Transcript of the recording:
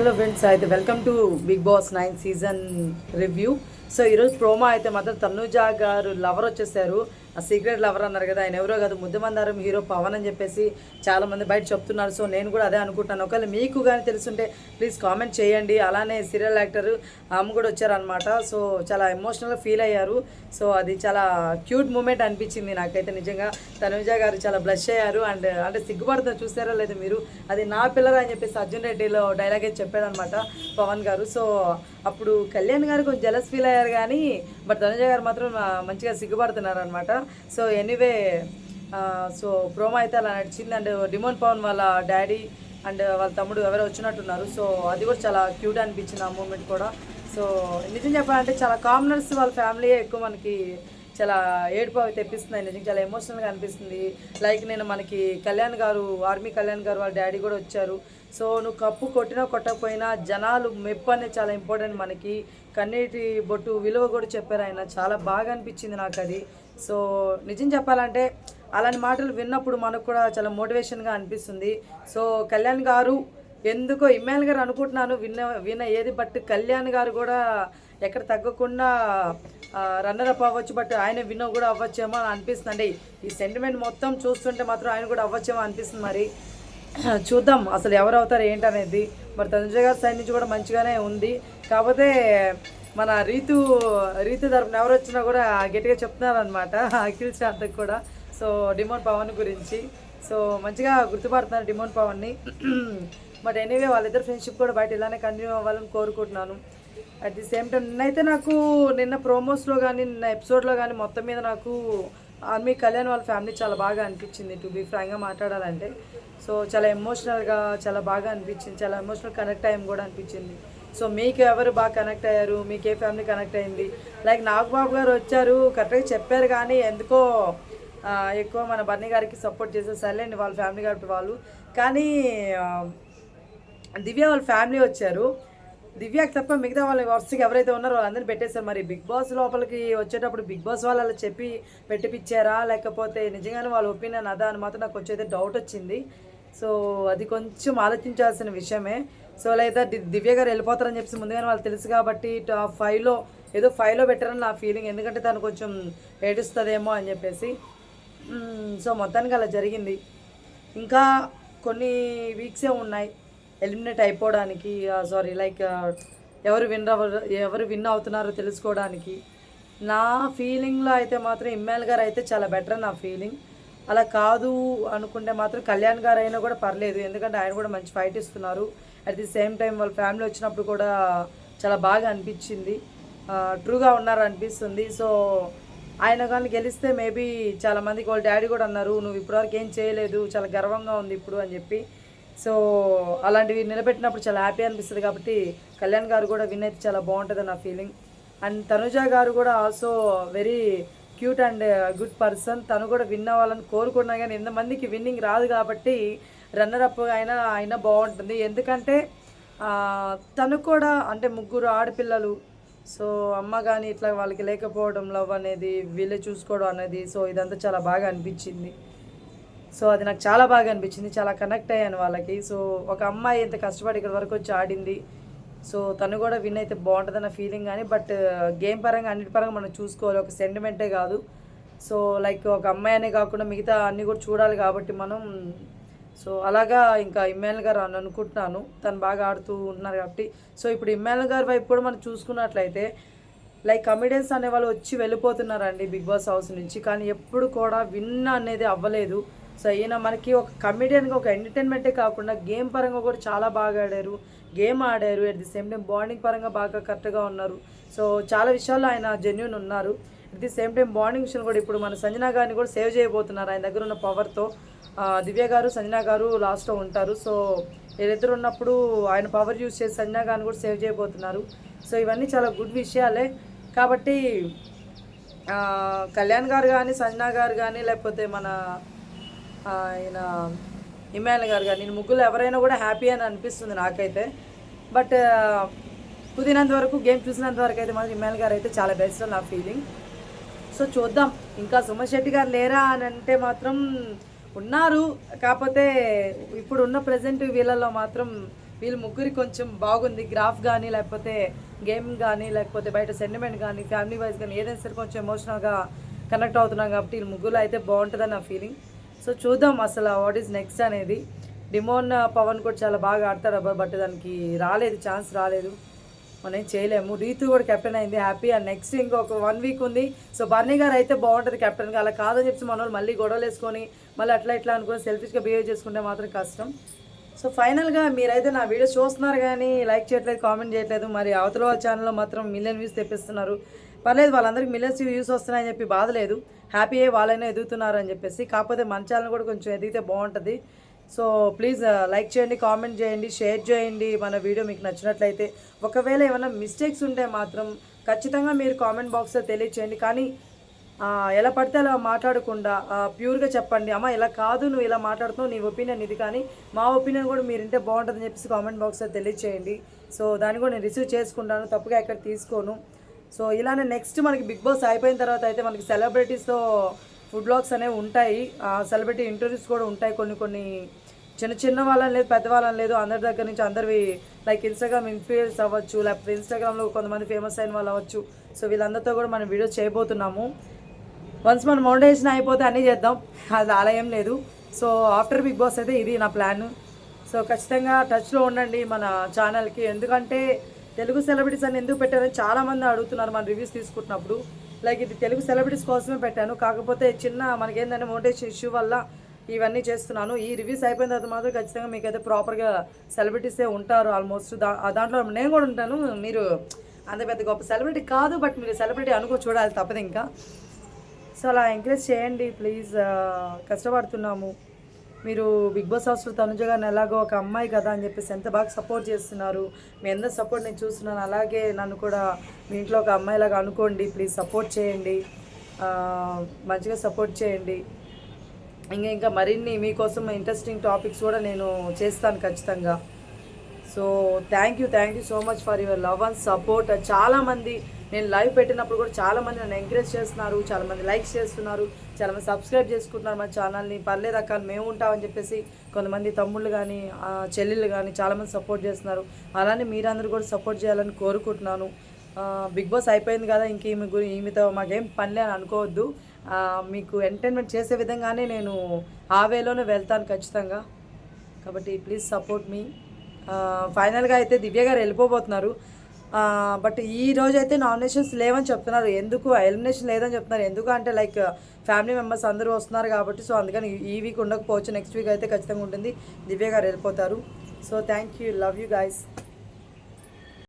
Hello friends అయితే welcome to Bigg Boss nine season review so ఈరోజు promo అయితే మాత్రం తనుజా గారు లవర్ వచ్చేసారు. ఆ సీక్రెట్ లవర్ అన్నారు కదా ఆయన ఎవరో కాదు ముద్దమందారం హీరో పవన్ అని చెప్పేసి చాలామంది బయట చెప్తున్నారు. సో నేను కూడా అదే అనుకుంటున్నాను. ఒకవేళ మీకు కానీ తెలుసుంటే ప్లీజ్ కామెంట్ చేయండి. అలానే సీరియల్ యాక్టర్ ఆమె కూడా వచ్చారనమాట సో చాలా ఎమోషనల్గా ఫీల్ అయ్యారు. సో అది చాలా క్యూట్ మూమెంట్ అనిపించింది నాకైతే నిజంగా. తనుజ గారు చాలా బ్లష్ అయ్యారు. అండ్ అంటే సిగ్గుపడుతుంది చూసారా లేదు మీరు. అది నా పిల్లరా అని చెప్పేసి అర్జున్ రెడ్డిలో డైలాగ్ అయితే చెప్పాడనమాట పవన్ గారు. సో అప్పుడు కళ్యాణ్ గారు కొంచెం జలస్ ఫీల్ అయ్యారు కానీ బట్ తనుజ గారు మాత్రం మంచిగా సిగ్గుపడుతున్నారు అనమాట సో ఎనీవే సో ప్రోమో అయితే అలా నడిచింది. అండ్ డిమోన్ పవన్ వాళ్ళ డాడీ అండ్ వాళ్ళ తమ్ముడు ఎవరో వచ్చినట్టున్నారు. సో అది కూడా చాలా క్యూట్ అనిపించింది ఆ మూమెంట్ కూడా. సో నిజం చెప్పాలంటే చాలా కామనర్స్ వాళ్ళ ఫ్యామిలీ ఎక్కువ మనకి చాలా ఏడుపు అవి తెప్పిస్తున్నాయి. నిజంగా చాలా ఎమోషనల్గా అనిపిస్తుంది. లైక్ నేను మనకి కళ్యాణ్ గారు ఆర్మీ కళ్యాణ్ గారు వాళ్ళ డాడీ కూడా వచ్చారు. సో నువ్వు కప్పు కొట్టినా కొట్టకపోయినా జనాలు మెప్పు అనేది చాలా ఇంపార్టెంట్ మనకి. కన్నీటి బొట్టు విలువ కూడా చెప్పారు ఆయన. చాలా బాగా అనిపించింది నాకు అది. సో నిజం చెప్పాలంటే అలాంటి మాటలు విన్నప్పుడు మనకు కూడా చాలా మోటివేషన్గా అనిపిస్తుంది. సో కళ్యాణ్ గారు ఎందుకో ఇమ్మాయిల్ గారు అనుకుంటున్నాను విన్న విన్న ఏది బట్ కళ్యాణ్ గారు కూడా ఎక్కడ తగ్గకుండా రన్నర్ అప్ అవ్వచ్చు బట్ ఆయన విన్న కూడా అవ్వచ్చేమో అని అనిపిస్తుంది. అండి ఈ సెంటిమెంట్ మొత్తం చూస్తుంటే మాత్రం ఆయన కూడా అవ్వచ్చేమో అనిపిస్తుంది మరి. చూద్దాం అసలు ఎవరు అవుతారు ఏంటనేది. మరి తనుజ గారి సైడ్ నుంచి కూడా మంచిగానే ఉంది. కాకపోతే మన రీతు రీతు తరపున ఎవరు వచ్చినా కూడా గట్టిగా చెప్తున్నారు అనమాట అఖిల్ శాంతకు కూడా. సో డిమోన్ పవన్ గురించి. సో మంచిగా గుర్తుపడుతున్నారు డిమోన్ పవన్ని. బట్ ఎనీవే వాళ్ళిద్దరు ఫ్రెండ్షిప్ కూడా బయట ఇలానే కంటిన్యూ అవ్వాలని కోరుకుంటున్నాను. అట్ ది సేమ్ టైం నిన్నైతే నాకు నిన్న ప్రోమోస్లో కానీ నిన్న ఎపిసోడ్లో కానీ మొత్తం మీద నాకు ఆర్మీ కళ్యాణ్ వాళ్ళ ఫ్యామిలీ చాలా బాగా అనిపించింది టు బీ ఫ్రాంక్గా మాట్లాడాలంటే. సో చాలా ఎమోషనల్గా చాలా బాగా అనిపించింది చాలా ఎమోషనల్ కనెక్ట్ అయ్యాం కూడా అనిపించింది. సో మీకు ఎవరు బాగా కనెక్ట్ అయ్యారు? మీకు ఏ ఫ్యామిలీ కనెక్ట్ అయింది? లైక్ నాగబాబు గారు వచ్చారు కరెక్ట్గా చెప్పారు కానీ ఎందుకో ఎక్కువ మన బన్నీ గారికి సపోర్ట్ చేసే సర్లేండి వాళ్ళ ఫ్యామిలీ కాబట్టి వాళ్ళు. కానీ దివ్య వాళ్ళ ఫ్యామిలీ వచ్చారు. దివ్యాకి తప్ప మిగతా వాళ్ళ వరుసగా ఎవరైతే ఉన్నారో వాళ్ళందరినీ పెట్టేశారు. మరి బిగ్ బాస్ లోపలికి వచ్చేటప్పుడు బిగ్ బాస్ వాళ్ళు అలా చెప్పి పెట్టిపిచ్చారా? లేకపోతే నిజంగానే వాళ్ళ ఒపీనియన్ అదా అని మాత్రం నాకు వచ్చేది డౌట్ వచ్చింది. సో అది కొంచెం ఆలోచించాల్సిన విషయమే. సో లేదా ది- దివ్య గారు వెళ్ళిపోతారని చెప్పి ముందుగానే వాళ్ళు తెలుసు కాబట్టి టాప్ ఫైవ్లో ఏదో ఫైవ్లో పెట్టారని నా ఫీలింగ్ ఎందుకంటే తను కొంచెం ఏడుస్తుందేమో అని చెప్పేసి. సో మొత్తానికి అలా జరిగింది. ఇంకా కొన్ని వీక్సే ఉన్నాయి. ఎలిమినేట్ అయిపోవడానికి సారీ లైక్ ఎవరు విన్ ఎవరు విన్ అవుతున్నారో తెలుసుకోవడానికి నా ఫీలింగ్లో అయితే మాత్రం ఇమ్మాయిల్ గారు అయితే చాలా బెటర్ నా ఫీలింగ్ అలా కాదు అనుకుంటే మాత్రం కళ్యాణ్ గారు అయినా కూడా పర్లేదు ఎందుకంటే ఆయన కూడా మంచి ఫైట్ ఇస్తున్నారు. అట్ ది సేమ్ టైం వాళ్ళ ఫ్యామిలీ వచ్చినప్పుడు కూడా చాలా బాగా అనిపించింది. ట్రూగా ఉన్నారు అనిపిస్తుంది. సో ఆయన కానీ గెలిస్తే మేబీ చాలా మందికి వాళ్ళ డాడీ కూడా అన్నారు నువ్వు ఇప్పటివరకు ఏం చేయలేదు చాలా గర్వంగా ఉంది ఇప్పుడు అని చెప్పి. సో అలాంటివి నిలబెట్టినప్పుడు చాలా హ్యాపీ అనిపిస్తుంది కాబట్టి కళ్యాణ్ గారు కూడా విన్ అయితే చాలా బాగుంటుంది నా ఫీలింగ్. అండ్ తనుజ గారు కూడా also very cute and good person. తను కూడా విన్ అవ్వాలని కోరుకున్నా కానీ ఎంతమందికి విన్నింగ్ రాదు కాబట్టి రన్నర్ అప్ అయినా అయినా బాగుంటుంది. ఎందుకంటే తను కూడా అంటే ముగ్గురు ఆడపిల్లలు. సో అమ్మ కానీ ఇట్లా వాళ్ళకి లేకపోవడం లవ్ అనేది వీళ్ళే చూసుకోవడం అనేది సో ఇదంతా చాలా బాగా అనిపించింది. సో అది నాకు చాలా బాగా అనిపించింది చాలా కనెక్ట్ అయ్యాను వాళ్ళకి. సో ఒక అమ్మాయి ఇంత కష్టపడి ఇక్కడ వరకు వచ్చి ఆడింది సో తను కూడా విన్ అయితే బాగుంటుందన్న ఫీలింగ్ కానీ బట్ గేమ్ uh, పరంగా అన్నిటి పరంగా మనం చూసుకోవాలి ఒక సెంటిమెంటే కాదు. సో లైక్ ఒక అమ్మాయి అనే కాకుండా మిగతా అన్నీ కూడా చూడాలి కాబట్టి మనం సో అలాగా ఇంకా ఇమ్మాయిల్ గారు అని అనుకుంటున్నాను. తను బాగా ఆడుతూ ఉన్నారు కాబట్టి. సో ఇప్పుడు ఇమ్మాయిల్ గారి వైపు కూడా మనం చూసుకున్నట్లయితే లైక్ కమిడియన్స్ అనే వాళ్ళు వచ్చి వెళ్ళిపోతున్నారండి బిగ్ బాస్ హౌస్ నుంచి. కానీ ఎప్పుడు కూడా విన్ అనేది అవ్వలేదు. సో ఈయన మనకి ఒక కమెడియన్గా ఒక ఎంటర్టైన్మెంటే కాకుండా గేమ్ పరంగా కూడా చాలా బాగా ఆడారు. గేమ్ ఆడారు. At the same time bonding పరంగా బాగా కరెక్ట్గా ఉన్నారు. సో చాలా విషయాల్లో ఆయన జెన్యున్ ఉన్నారు. At the same time bonding విషయం కూడా ఇప్పుడు మన సంజన గారిని కూడా సేవ్ చేయబోతున్నారు. ఆయన దగ్గర ఉన్న పవర్తో దివ్య గారు సంజనా గారు లాస్ట్లో ఉంటారు. సో వీళ్ళిద్దరు ఉన్నప్పుడు ఆయన పవర్ యూజ్ చేసి సంజన గారిని కూడా సేవ్ చేయబోతున్నారు. సో ఇవన్నీ చాలా గుడ్ విషయాలే. కాబట్టి కళ్యాణ్ గారు కానీ సంజనా గారు కానీ లేకపోతే మన ఆయన ఇమాన్ గారు కానీ నేను ముగ్గురు ఎవరైనా కూడా హ్యాపీ అని అనిపిస్తుంది నాకైతే. బట్ కుదిరినంత వరకు గేమ్ చూసినంత వరకు అయితే మాత్రం ఇమాన్ గారు అయితే చాలా బెస్ట్ నా ఫీలింగ్ సో చూద్దాం. ఇంకా సుమన్ శెట్టి గారు లేరా అని అంటే మాత్రం ఉన్నారు. కాకపోతే ఇప్పుడు ఉన్న ప్రజెంట్ వీళ్ళలో మాత్రం వీళ్ళు ముగ్గురి కొంచెం బాగుంది. గ్రాఫ్ కానీ లేకపోతే గేమ్ కానీ లేకపోతే బయట సెంటిమెంట్ కానీ ఫ్యామిలీ వైజ్ కానీ ఏదైనా సరే కొంచెం ఎమోషనల్గా కనెక్ట్ అవుతున్నాం కాబట్టి వీళ్ళు ముగ్గురు అయితే బాగుంటుందని నా ఫీలింగ్ సో చూద్దాం అసలు వాట్ ఈస్ నెక్స్ట్ అనేది. డిమోన్ పవన్ uh, కూడా చాలా బాగా ఆడతారు అబ్బా బట్ దానికి రాలేదు ఛాన్స్ రాలేదు. మనం ఏం చేయలేము. రీతు కూడా కెప్టెన్ అయింది హ్యాపీ అండ్ నెక్స్ట్ ఇంకొక వన్ వీక్ ఉంది. సో బర్నీ గారు అయితే బాగుంటుంది కెప్టెన్గా అలా కాదని చెప్పి మన వాళ్ళు మళ్ళీ గొడవలు వేసుకొని మళ్ళీ అట్లా ఇట్లా అనుకుని సెల్ఫిష్గా బిహేవ్ చేసుకుంటే మాత్రం కష్టం. సో ఫైనల్గా మీరైతే నా వీడియోస్ చూస్తున్నారు కానీ లైక్ చేయట్లేదు కామెంట్ చేయట్లేదు. మరి అవతల ఛానల్లో మాత్రం మిలియన్ వ్యూస్ తెప్పిస్తున్నారు. పర్లేదు వాళ్ళందరికీ మిలియన్స్ వ్యూస్ వస్తున్నాయని చెప్పి బాధ లేదు. హ్యాపీ అయ్యి వాళ్ళైనా ఎదుగుతున్నారు అని చెప్పేసి కాకపోతే మన ఛానల్ కూడా కొంచెం ఎదిగితే బాగుంటుంది. సో ప్లీజ్ uh, లైక్ చేయండి కామెంట్ చేయండి షేర్ చేయండి మన వీడియో మీకు నచ్చినట్లయితే. ఒకవేళ ఏమైనా మిస్టేక్స్ ఉంటే మాత్రం ఖచ్చితంగా మీరు కామెంట్ బాక్స్లో తెలియచేయండి. కానీ ఎలా పడితే అలా మాట్లాడకుండా ప్యూర్గా చెప్పండి. అమ్మ ఇలా కాదు నువ్వు ఇలా మాట్లాడుతున్నావు నీ ఒపీనియన్ ఇది కానీ మా ఒపీనియన్ కూడా మీరు ఇంటే బాగుంటుందని చెప్పేసి కామెంట్ బాక్స్లో తెలియచేయండి. సో దాన్ని కూడా నేను రిసీవ్ చేసుకుంటాను. తప్పుగా ఎక్కడ తీసుకోను. సో ఇలానే నెక్స్ట్ మనకి బిగ్ బాస్ అయిపోయిన తర్వాత అయితే మనకి సెలబ్రిటీస్తో ఫుడ్ బ్లాగ్స్ అనేవి ఉంటాయి. సెలబ్రిటీ ఇంటర్వ్యూస్ కూడా ఉంటాయి కొన్ని కొన్ని. చిన్న చిన్న వాళ్ళని లేదు పెద్దవాళ్ళని లేదు అందరి దగ్గర నుంచి అందరివి లైక్ ఇన్స్టాగ్రామ్ ఇన్ఫ్లుయెన్స్ అవ్వచ్చు లేకపోతే ఇన్స్టాగ్రామ్లో కొంతమంది ఫేమస్ అయిన వాళ్ళు అవ్వచ్చు. సో వీళ్ళందరితో కూడా మనం వీడియోస్ చేయబోతున్నాము. వన్స్ మన మౌండేషన్ అయిపోతే అన్నీ చేద్దాం. అది అలా ఏం లేదు. సో ఆఫ్టర్ బిగ్ బాస్ అయితే ఇది నా ప్లాన్ సో ఖచ్చితంగా టచ్లో ఉండండి మన ఛానల్కి ఎందుకంటే తెలుగు సెలబ్రిటీస్ అని ఎందుకు పెట్టారని చాలామంది అడుగుతున్నారు మన రివ్యూస్ తీసుకుంటున్నప్పుడు. లైక్ ఇది తెలుగు సెలబ్రిటీస్ కోసమే పెట్టాను. కాకపోతే చిన్న మనకేందంటే మోటివేషన్ ఇష్యూ వల్ల ఇవన్నీ చేస్తున్నాను. ఈ రివ్యూస్ అయిపోయిన తర్వాత మాత్రం ఖచ్చితంగా మీకైతే ప్రాపర్గా సెలబ్రిటీసే ఉంటారు ఆల్మోస్ట్ దా దాంట్లో నేను కూడా ఉంటాను. మీరు అంత పెద్ద గొప్ప సెలబ్రిటీ కాదు బట్ మీరు సెలబ్రిటీ అనుకో చూడాలి తప్పదు ఇంకా. సో అలా ఎంకరేజ్ చేయండి ప్లీజ్ కష్టపడుతున్నాము. మీరు బిగ్ బాస్ హౌస్లో తనుజ గారిని ఎలాగో ఒక అమ్మాయి కదా అని చెప్పేసి ఎంత బాగా సపోర్ట్ చేస్తున్నారు? మీ అందరి సపోర్ట్ నేను చూస్తున్నాను. అలాగే నన్ను కూడా మీ ఇంట్లో ఒక అమ్మాయిలాగా అనుకోండి. ప్లీజ్ సపోర్ట్ చేయండి. మంచిగా సపోర్ట్ చేయండి. ఇంకా ఇంకా మరిన్ని మీకోసం ఇంట్రెస్టింగ్ టాపిక్స్ కూడా నేను చేస్తాను ఖచ్చితంగా. So thank you thank you so much for your love and support చాలామంది నేను లైవ్ పెట్టినప్పుడు కూడా చాలామంది నన్ను ఎంకరేజ్ చేస్తున్నారు చాలామంది లైక్స్ చేస్తున్నారు చాలామంది సబ్స్క్రైబ్ చేసుకుంటున్నారు మన ఛానల్ని పర్లేదు అక్క మేము ఉంటామని చెప్పేసి కొంతమంది తమ్ముళ్ళు కానీ చెల్లెళ్ళు కానీ చాలామంది సపోర్ట్ చేస్తున్నారు. అలానే మీరందరూ కూడా సపోర్ట్ చేయాలని కోరుకుంటున్నాను. బిగ్ బాస్ అయిపోయింది కదా ఇంక ఈమె గురి ఈమెతో మాకేం పనిలే అని అనుకోవద్దు. మీకు ఎంటర్టైన్మెంట్ చేసే విధంగానే నేను ఆ వేలోనే వెళ్తాను ఖచ్చితంగా. కాబట్టి ప్లీజ్ సపోర్ట్ మీ ఫైనల్గా అయితే దివ్య గారు వెళ్ళిపోబోతున్నారు. బట్ ఈ రోజు అయితే నామినేషన్స్ లేవని చెప్తున్నారు. ఎందుకు? ఎలిమినేషన్ లేదని చెప్తున్నారు. ఎందుకు అంటే లైక్ ఫ్యామిలీ మెంబర్స్ అందరూ వస్తున్నారు కాబట్టి సో అందుకని ఈ వీక్ ఉండకపోవచ్చు. నెక్స్ట్ వీక్ అయితే ఖచ్చితంగా ఉంటుంది. దివ్య గారు వెళ్ళిపోతారు. So thank you. Love you guys.